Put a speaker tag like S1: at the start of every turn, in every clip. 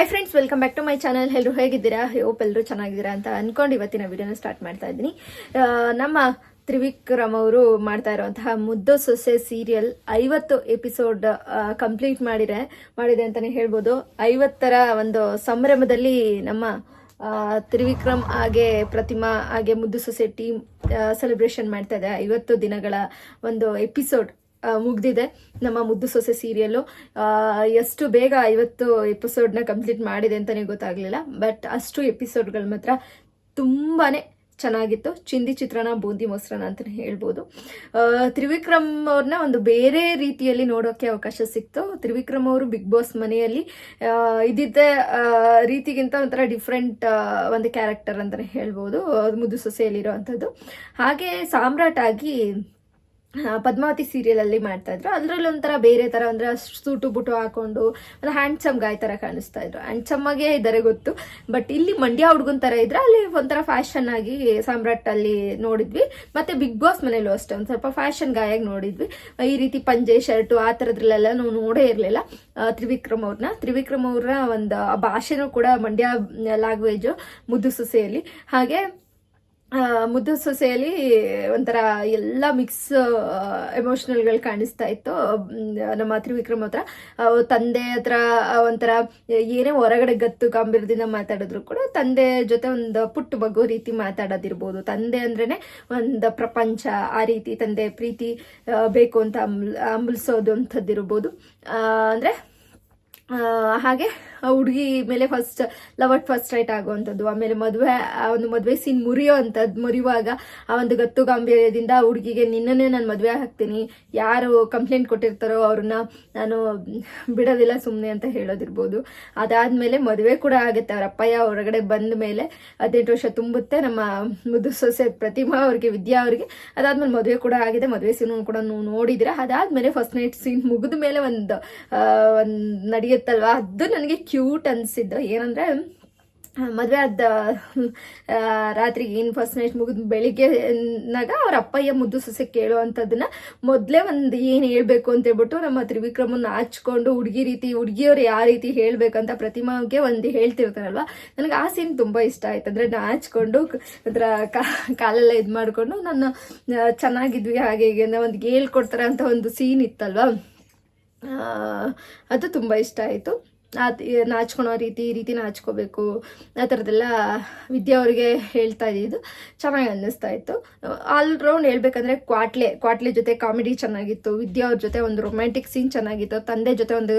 S1: Hi friends welcome back to my channel ಎಲ್ಲರೂ ಹೇಗಿದ್ದೀರಾ? Hope ಎಲ್ಲರೂ ಚೆನ್ನಾಗಿದ್ದೀರಾ ಅಂತ ಅನ್ಕೊಂಡು ಇವತ್ತಿನ ವಿಡಿಯೋನ ಸ್ಟಾರ್ಟ್ ಮಾಡ್ತಾ ಇದ್ದೀನಿ. ನಮ್ಮ ತ್ರಿವಿಕ್ರಮ್ ಅವರು ಮಾಡ್ತಾ ಇರುವಂತಹ ಮುದ್ದು ಸೊಸೆ ಸೀರಿಯಲ್ ಐವತ್ತು ಎಪಿಸೋಡ್ ಕಂಪ್ಲೀಟ್ ಮಾಡಿದೆ ಮಾಡಿದೆ ಅಂತಾನೆ ಹೇಳ್ಬೋದು. ಐವತ್ತರ ಒಂದು ಸಂಭ್ರಮದಲ್ಲಿ ನಮ್ಮ ತ್ರಿವಿಕ್ರಮ್ ಹಾಗೆ ಪ್ರತಿಮಾ ಹಾಗೆ ಮುದ್ದು ಸೊಸೆ ಟೀಮ್ ಸೆಲೆಬ್ರೇಷನ್ ಮಾಡ್ತಾ ಇದೆ. ಐವತ್ತು ದಿನಗಳ ಒಂದು ಎಪಿಸೋಡ್ ಮುಗ್ದಿದೆ. ನಮ್ಮ ಮುದ್ದು ಸೊಸೆ ಸೀರಿಯಲ್ಲು ಎಷ್ಟು ಬೇಗ ಐವತ್ತು ಎಪಿಸೋಡ್ನ ಕಂಪ್ಲೀಟ್ ಮಾಡಿದೆ ಅಂತಲೇ ಗೊತ್ತಾಗಲಿಲ್ಲ. ಬಟ್ ಅಷ್ಟು ಎಪಿಸೋಡ್ಗಳು ಮಾತ್ರ ತುಂಬಾ ಚೆನ್ನಾಗಿತ್ತು. ಚಿಂದಿ ಚಿತ್ರಣ ಬೂಂದಿ ಮೊಸರನ್ನ ಅಂತಲೇ ಹೇಳ್ಬೋದು. ತ್ರಿವಿಕ್ರಮ್ ಅವ್ರನ್ನ ಒಂದು ಬೇರೆ ರೀತಿಯಲ್ಲಿ ನೋಡೋಕ್ಕೆ ಅವಕಾಶ ಸಿಕ್ತು. ತ್ರಿವಿಕ್ರಮ್ ಅವರು ಬಿಗ್ ಬಾಸ್ ಮನೆಯಲ್ಲಿ ಇದ್ದಿದ್ದ ರೀತಿಗಿಂತ ಒಂಥರ ಡಿಫ್ರೆಂಟ್ ಒಂದು ಕ್ಯಾರೆಕ್ಟರ್ ಅಂತಲೇ ಹೇಳ್ಬೋದು. ಮುದ್ದು ಸೊಸೆಯಲ್ಲಿರೋ ಅಂಥದ್ದು ಹಾಗೆ ಸಾಮ್ರಾಟ್ ಆಗಿ ಪದ್ಮಾವತಿ ಸೀರಿಯಲಲ್ಲಿ ಮಾಡ್ತಾ ಇದ್ರು. ಅದರಲ್ಲಿ ಒಂಥರ ಬೇರೆ ಥರ ಅಂದರೆ ಸೂಟು ಬುಟು ಹಾಕೊಂಡು ಒಂದು ಹ್ಯಾಂಡ್ಸಮ್ ಗಾಯ್ ಥರ ಕಾಣಿಸ್ತಾ ಇದ್ರು. ಹ್ಯಾಂಡ್ ಆಗೇ ಇದ್ದಾರೆ ಗೊತ್ತು ಬಟ್ ಇಲ್ಲಿ ಮಂಡ್ಯ ಹುಡುಗನ್ ಥರ ಇದ್ರೆ ಅಲ್ಲಿ ಒಂಥರ ಫ್ಯಾಷನ್ ಆಗಿ ಸಾಮ್ರಾಟ್ ಅಲ್ಲಿ ನೋಡಿದ್ವಿ. ಮತ್ತೆ ಬಿಗ್ ಬಾಸ್ ಮನೇಲೂ ಅಷ್ಟೇ, ಒಂದು ಸ್ವಲ್ಪ ಫ್ಯಾಷನ್ ಗಾಯಾಗಿ ನೋಡಿದ್ವಿ. ಈ ರೀತಿ ಪಂಜೆ, ಶರ್ಟು, ಆ ಥರದ್ರಲ್ಲೆಲ್ಲ ನಾವು ನೋಡೇ ಇರಲಿಲ್ಲ. ತ್ರಿವಿಕ್ರಮ್ ಅವ್ರನ್ನ ತ್ರಿವಿಕ್ರಮ್ ಅವ್ರ ಒಂದು ಭಾಷೆನೂ ಕೂಡ ಮಂಡ್ಯ ಲ್ಯಾಂಗ್ವೇಜು ಮುದ್ದು ಸೊಸೆಯಲ್ಲಿ. ಹಾಗೆ ಮುದ್ದು ಸೊಸೆಯಲ್ಲಿ ಒಂಥರ ಎಲ್ಲ ಮಿಕ್ಸ್ ಎಮೋಷ್ನಲ್ಗಳು ಕಾಣಿಸ್ತಾ ಇತ್ತು. ನಮ್ಮ ತ್ರಿವಿಕ್ರಮ್ ಹತ್ರ. ತಂದೆ ಹತ್ರ ಒಂಥರ ಏನೇ ಹೊರಗಡೆ ಗತ್ತು ಗಾಂಭೀರ್ಯದಿಂದ ಮಾತಾಡಿದ್ರು ಕೂಡ ತಂದೆ ಜೊತೆ ಒಂದು ಪುಟ್ಟು ಬಗ್ಗು ರೀತಿ ಮಾತಾಡೋದಿರ್ಬೋದು. ತಂದೆ ಅಂದ್ರೇ ಒಂದು ಪ್ರಪಂಚ, ಆ ರೀತಿ ತಂದೆ ಪ್ರೀತಿ ಬೇಕು ಅಂತ ಅಂಬ್ ಅಂಬಲಿಸೋದು ಅಂಥದ್ದಿರ್ಬೋದು. ಅಂದರೆ ಹಾಗೆ ಆ ಹುಡುಗಿ ಮೇಲೆ first love at first sight ಆಗುವಂಥದ್ದು. ಆಮೇಲೆ ಮದುವೆ, ಆ ಒಂದು ಮದುವೆ ಸೀನ್ ಮುರಿಯೋ ಅಂಥದ್ದು ಮುರಿಯುವಾಗ ಆ ಒಂದು ಗತ್ತು ಗಾಂಭೀರ್ಯದಿಂದ ಹುಡುಗಿಗೆ, ನಿನ್ನನ್ನೇ ನಾನು ಮದುವೆ ಹಾಕ್ತೀನಿ ಯಾರು ಕಂಪ್ಲೇಂಟ್ ಕೊಟ್ಟಿರ್ತಾರೋ ಅವ್ರನ್ನ ನಾನು ಬಿಡೋದಿಲ್ಲ ಸುಮ್ಮನೆ ಅಂತ ಹೇಳೋದಿರ್ಬೋದು. ಅದಾದಮೇಲೆ ಮದುವೆ ಕೂಡ ಆಗುತ್ತೆ. ಅವ್ರ ಅಪ್ಪಯ್ಯ ಹೊರಗಡೆ ಬಂದ ಮೇಲೆ ಹದಿನೆಂಟು ವರ್ಷ ತುಂಬುತ್ತೆ. ನಮ್ಮ ಮುದ್ದು ಸೊಸೆ ಪ್ರತಿಮಾ ಅವ್ರಿಗೆ, ವಿದ್ಯಾ ಅವ್ರಿಗೆ ಅದಾದ್ಮೇಲೆ ಮದುವೆ ಕೂಡ ಆಗಿದೆ. ಮದುವೆ ಸೀನ್ ಕೂಡ ನೀವು ನೋಡಿದ್ರೆ ಅದಾದ್ಮೇಲೆ ಫಸ್ಟ್ ನೈಟ್ ಸೀನ್ ಮುಗಿದ ಮೇಲೆ ಒಂದು ಒಂದು ನಡೆಯುತ್ತಲ್ವಾ ಅದು ನನಗೆ ಕ್ಯೂಟ್ ಅನಿಸಿದ್ದು ಏನಂದರೆ ಮದುವೆ ಆದ ರಾತ್ರಿ ಏನು ಫಸ್ಟ್ ನೈಟ್ ಮುಗಿದ ಬೆಳಿಗ್ಗೆ ನಾಗ ಅವ್ರ ಅಪ್ಪಯ್ಯ ಮುದ್ದು ಸೊಸೆ ಕೇಳುವಂಥದ್ದನ್ನ ಮೊದಲೇ ಒಂದು ಏನು ಹೇಳಬೇಕು ಅಂತ ಹೇಳ್ಬಿಟ್ಟು ನಮ್ಮ ತ್ರಿವಿಕ್ರಮನ್ನ ಹಾಚ್ಕೊಂಡು ಹುಡುಗಿ ರೀತಿ, ಹುಡುಗಿಯವ್ರು ಯಾವ ರೀತಿ ಹೇಳಬೇಕಂತ ಪ್ರತಿಮಾಗೆ ಒಂದು ಹೇಳ್ತಿರ್ತಾರಲ್ವ? ನನಗೆ ಆ ಸೀನ್ ತುಂಬ ಇಷ್ಟ ಆಯ್ತು. ಅಂದರೆ ನಾಚ್ಕೊಂಡು ಅದರ ಕಾಲೆಲ್ಲ ಇದು ಮಾಡಿಕೊಂಡು ನಾನು ಚೆನ್ನಾಗಿದ್ವಿ ಹಾಗೆ ಹೀಗೆ ಒಂದು ಹೇಳ್ಕೊಡ್ತಾರೆ ಅಂತ ಒಂದು ಸೀನ್ ಇತ್ತಲ್ವಾ? ಅದು ತುಂಬ ಇಷ್ಟ ಆಯಿತು. ನಾಚ್ಕೊಳೋ ರೀತಿ, ಈ ರೀತಿ ನಾಚ್ಕೋಬೇಕು. ಆ ಥರದ್ದೆಲ್ಲ ವಿದ್ಯಾ ಅವರಿಗೆ ಹೇಳ್ತಾ ಇದ್ದಿದ್ದು. ಚೆನ್ನಾಗಿ ಅನ್ನಿಸ್ತಾ ಇತ್ತು. ಆಲ್ರೌಂಡ್ ಹೇಳ್ಬೇಕಂದ್ರೆ ಕ್ವಾಟ್ಲೆ ಕ್ವಾಟ್ಲೆ ಜೊತೆ ಕಾಮಿಡಿ ಚೆನ್ನಾಗಿತ್ತು. ವಿದ್ಯಾ ಅವ್ರ ಜೊತೆ ಒಂದು ರೊಮ್ಯಾಂಟಿಕ್ ಸೀನ್ ಚೆನ್ನಾಗಿತ್ತು. ತಂದೆ ಜೊತೆ ಒಂದು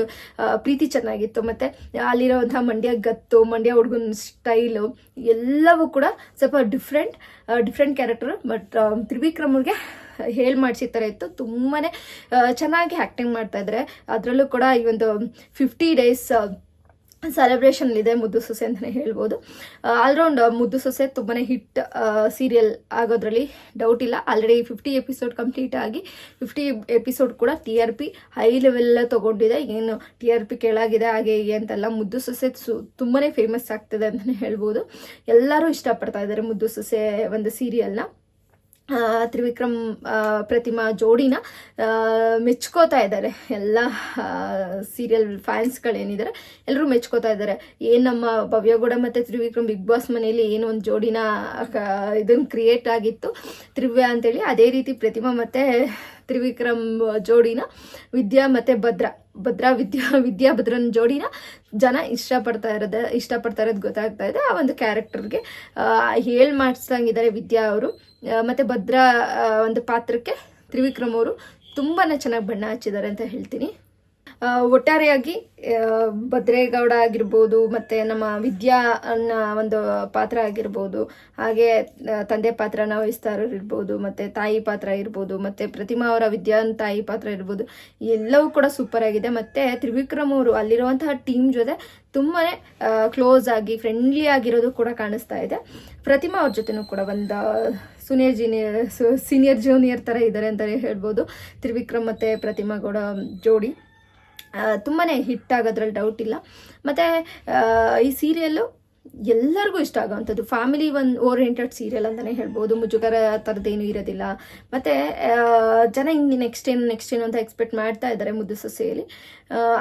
S1: ಪ್ರೀತಿ ಚೆನ್ನಾಗಿತ್ತು. ಮತ್ತು ಅಲ್ಲಿರೋವಂಥ ಮಂಡ್ಯ ಗತ್ತು, ಮಂಡ್ಯ ಹುಡುಗನ ಸ್ಟೈಲು ಎಲ್ಲವೂ ಕೂಡ ಸ್ವಲ್ಪ ಡಿಫ್ರೆಂಟ್ ಡಿಫ್ರೆಂಟ್ ಕ್ಯಾರೆಕ್ಟರ್ ಬಟ್ ತ್ರಿವಿಕ್ರಮ್ಗೆ ಹೇಳಿ ಥರ ಇತ್ತು. ತುಂಬಾ ಚೆನ್ನಾಗಿ ಆ್ಯಕ್ಟಿಂಗ್ ಮಾಡ್ತಾ ಇದ್ದಾರೆ ಅದರಲ್ಲೂ ಕೂಡ ಈ ಒಂದು ಫಿಫ್ಟಿ ಡೇಸ್ ಸೆಲೆಬ್ರೇಷನ್ ಇದೆ ಮುದ್ದು ಸೊಸೆ ಅಂತಲೇ ಹೇಳ್ಬೋದು. ಆಲ್ರೌಂಡ್ ಮುದ್ದು ಸೊಸೆ ತುಂಬಾ ಹಿಟ್ ಸೀರಿಯಲ್ ಆಗೋದ್ರಲ್ಲಿ ಡೌಟ್ ಇಲ್ಲ. ಆಲ್ರೆಡಿ ಫಿಫ್ಟಿ ಎಪಿಸೋಡ್ ಕಂಪ್ಲೀಟ್ ಆಗಿ ಫಿಫ್ಟಿ ಎಪಿಸೋಡ್ ಕೂಡ T R P high level ತಗೊಂಡಿದೆ. ಏನು ಟಿ ಆರ್ ಪಿ ಕೆಳಗಿದೆ, ಹಾಗೆ ಹೀಗೆ ಅಂತೆಲ್ಲ ಮುದ್ದು ಸೊಸೆ ಸು ತುಂಬಾ ಫೇಮಸ್ ಆಗ್ತದೆ ಅಂತಲೇ ಹೇಳ್ಬೋದು. ಎಲ್ಲರೂ ಇಷ್ಟಪಡ್ತಾ ಇದ್ದಾರೆ ಮುದ್ದು ಸೊಸೆ ಒಂದು ಸೀರಿಯಲ್ನ ತ್ರಿವಿಕ್ರಮ್ ಪ್ರತಿಮಾ ಜೋಡಿನ ಮೆಚ್ಕೋತಾ ಇದ್ದಾರೆ. ಎಲ್ಲ ಸೀರಿಯಲ್ ಫ್ಯಾನ್ಸ್ಗಳೇನಿದ್ದಾರೆ ಎಲ್ಲರೂ ಮೆಚ್ಕೋತಾ ಇದ್ದಾರೆ. ಏನು ನಮ್ಮ ಭವ್ಯಗೌಡ ಮತ್ತು ತ್ರಿವಿಕ್ರಮ್ ಬಿಗ್ ಬಾಸ್ ಮನೆಯಲ್ಲಿ ಏನು ಒಂದು ಜೋಡಿನ ಇದನ್ನು ಕ್ರಿಯೇಟ್ ಆಗಿತ್ತು. ತ್ರಿವ್ಯ ಅಂತೇಳಿ, ಅದೇ ರೀತಿ ಪ್ರತಿಮಾ ಮತ್ತು ತ್ರಿವಿಕ್ರಮ್ ಜೋಡಿನ ವಿದ್ಯಾ ಮತ್ತು ಭದ್ರ. ಭದ್ರಾ ವಿದ್ಯಾ ವಿದ್ಯಾ ಭದ್ರನ್ ಜೋಡಿನ ಜನ ಇಷ್ಟಪಡ್ತಾ ಇರೋದ, ಇಷ್ಟಪಡ್ತಾ ಇರೋದು ಗೊತ್ತಾಗ್ತಾ ಇದೆ. ಆ ಒಂದು ಕ್ಯಾರೆಕ್ಟರ್ಗೆ ಹೇಳಿ ಮಾಡಿಸ್ದಂಗಿದ್ದಾರೆ ವಿದ್ಯಾ ಅವರು. ಮತ್ತು ಭದ್ರಾ ಒಂದು ಪಾತ್ರಕ್ಕೆ ತ್ರಿವಿಕ್ರಮ್ ಅವರು ತುಂಬಾ ಚೆನ್ನಾಗಿ ಬಣ್ಣ ಹಚ್ಚಿದ್ದಾರೆ ಅಂತ ಹೇಳ್ತೀನಿ. ಒಟ್ಟಾರೆಯಾಗಿ ಭದ್ರೇಗೌಡ ಆಗಿರ್ಬೋದು, ಮತ್ತು ನಮ್ಮ ವಿದ್ಯಾ ಅನ್ನೋ ಒಂದು ಪಾತ್ರ ಆಗಿರ್ಬೋದು, ಹಾಗೆ ತಂದೆ ಪಾತ್ರನ ವಹಿಸ್ತಾ ಇರೋರು ಇರ್ಬೋದು, ಮತ್ತು ತಾಯಿ ಪಾತ್ರ ಇರ್ಬೋದು, ಮತ್ತು ಪ್ರತಿಮಾ ಅವರ ವಿದ್ಯಾನ್ ತಾಯಿ ಪಾತ್ರ ಇರ್ಬೋದು, ಎಲ್ಲವೂ ಕೂಡ ಸೂಪರ್ ಆಗಿದೆ. ಮತ್ತು ತ್ರಿವಿಕ್ರಮ್ ಅವರು ಅಲ್ಲಿರುವಂತಹ ಟೀಮ್ ಜೊತೆ ತುಂಬಾ ಕ್ಲೋಸ್ ಆಗಿ ಫ್ರೆಂಡ್ಲಿ ಆಗಿರೋದು ಕೂಡ ಕಾಣಿಸ್ತಾ ಇದೆ. ಪ್ರತಿಮಾ ಅವ್ರ ಜೊತೆನೂ ಕೂಡ ಒಂದು ಸೀನಿಯರ್ ಜೀನಿಯರ್ ಸೀನಿಯರ್ ಜೂನಿಯರ್ ಥರ ಇದ್ದಾರೆ ಅಂತಲೇ ಹೇಳ್ಬೋದು. ತ್ರಿವಿಕ್ರಮ್ ಮತ್ತು ಪ್ರತಿಮಾ ಗೌಡ ಜೋಡಿ. ತುಂಬಾ ಹಿಟ್ ಆಗೋದ್ರಲ್ಲಿ ಡೌಟ್ ಇಲ್ಲ. ಮತ್ತು ಈ ಸೀರಿಯಲ್ಲು ಎಲ್ಲರಿಗೂ ಇಷ್ಟ ಆಗೋವಂಥದ್ದು. ಫ್ಯಾಮಿಲಿ ಒನ್ ಓರಿಯೆಂಟೆಡ್ ಸೀರಿಯಲ್ ಅಂತಲೇ ಹೇಳ್ಬೋದು. ಮುಜುಗರ ಥರದ್ದೇನು ಇರೋದಿಲ್ಲ. ಮತ್ತು ಜನ ಹಿಂಗೆ ನೆಕ್ಸ್ಟ್ ಏನು ನೆಕ್ಸ್ಟ್ ಏನು ಅಂತ ಎಕ್ಸ್ಪೆಕ್ಟ್ ಮಾಡ್ತಾ ಇದ್ದಾರೆ ಮುದ್ದು ಸೊಸೆಯಲ್ಲಿ.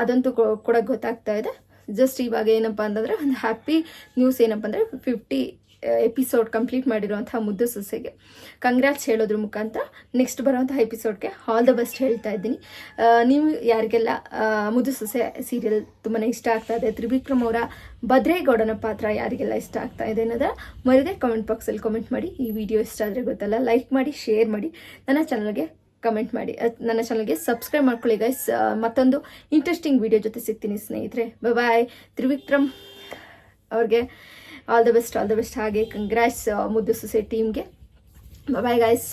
S1: ಅದಂತೂ ಕೂಡ ಗೊತ್ತಾಗ್ತಾ ಇದೆ. ಜಸ್ಟ್ ಇವಾಗ ಏನಪ್ಪ ಅಂತಂದರೆ, ಒಂದು ಹ್ಯಾಪಿ ನ್ಯೂಸ್ ಏನಪ್ಪ ಅಂದರೆ ಫಿಫ್ಟಿ ಎಪಿಸೋಡ್ ಕಂಪ್ಲೀಟ್ ಮಾಡಿರುವಂತಹ ಮುದ್ದು ಸೊಸೆಗೆ. ಕಂಗ್ರಾಟ್ಸ್ ಹೇಳೋದ್ರ ಮುಖಾಂತರ ನೆಕ್ಸ್ಟ್ ಬರುವಂತಹ ಎಪಿಸೋಡ್ಗೆ ಆಲ್ ದ ಬೆಸ್ಟ್ ಹೇಳ್ತಾ ಇದ್ದೀನಿ. ನೀವು ಯಾರಿಗೆಲ್ಲ ಮುದ್ದು ಸೊಸೆ ಸೀರಿಯಲ್ ತುಂಬಾ ಇಷ್ಟ ಆಗ್ತಾ ಇದೆ, ತ್ರಿವಿಕ್ರಮ್ ಅವರ ಭದ್ರೇಗೌಡನ ಪಾತ್ರ ಯಾರಿಗೆಲ್ಲ ಇಷ್ಟ ಆಗ್ತಾ ಇದೆ ಅನ್ನೋದರ ಮರದೇ ಕಮೆಂಟ್ ಬಾಕ್ಸಲ್ಲಿ ಕಮೆಂಟ್ ಮಾಡಿ. ಈ ವಿಡಿಯೋ ಇಷ್ಟ ಆದರೆ ಗೊತ್ತಲ್ಲ ಲೈಕ್ ಮಾಡಿ ಶೇರ್ ಮಾಡಿ. ನನ್ನ ಚಾನಲ್ಗೆ ಕಮೆಂಟ್ ಮಾಡಿ. ನನ್ನ ಚಾನಲ್ಗೆ ಸಬ್ಸ್ಕ್ರೈಬ್ ಮಾಡ್ಕೊಳ್ಳಿ ಗೈಸ್ ಮತ್ತೊಂದು ಇಂಟ್ರೆಸ್ಟಿಂಗ್ ವಿಡಿಯೋ ಜೊತೆ ಸಿಗ್ತೀನಿ ಸ್ನೇಹಿತರೆ. ಬಾಯ್ ತ್ರಿವಿಕ್ರಮ್ ಅವ್ರಿಗೆ all the best all the best ಹಾಗೆ ಕಂಗ್ರ್ಯಾಟ್ಸ್ ಮುದ್ದು ಸೊಸೆ ಟೀಮ್ಗೆ ಬಾಯ್ ಗಾಯ್ಸ್